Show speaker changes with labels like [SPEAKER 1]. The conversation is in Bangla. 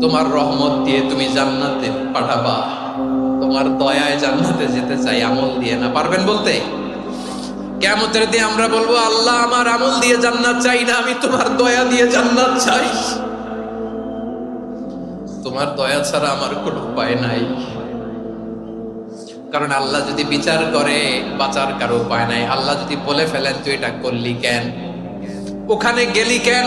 [SPEAKER 1] তোমার রহমত দিয়ে তুমি জান্নাতে পাঠাবা। তোমার দয়ায় জান্নাতে যেতে চাই, আমল দিয়ে না। পারবেন বলতে? কেমতের দিয়ে আমরা বলব, আল্লাহ আমার আমল দিয়ে জান্নাত চাই না, আমি তোমার দয়া দিয়ে জান্নাত চাই। তোমার দয়া ছাড়া আমার কোনো উপায় নাই। কারণ আল্লাহ যদি বিচার করে, বাঁচার কারও উপায় নাই। আল্লাহ যদি বলে ফেলেন, তুই এটা করলি কেন? ওখানে গেলি কেন?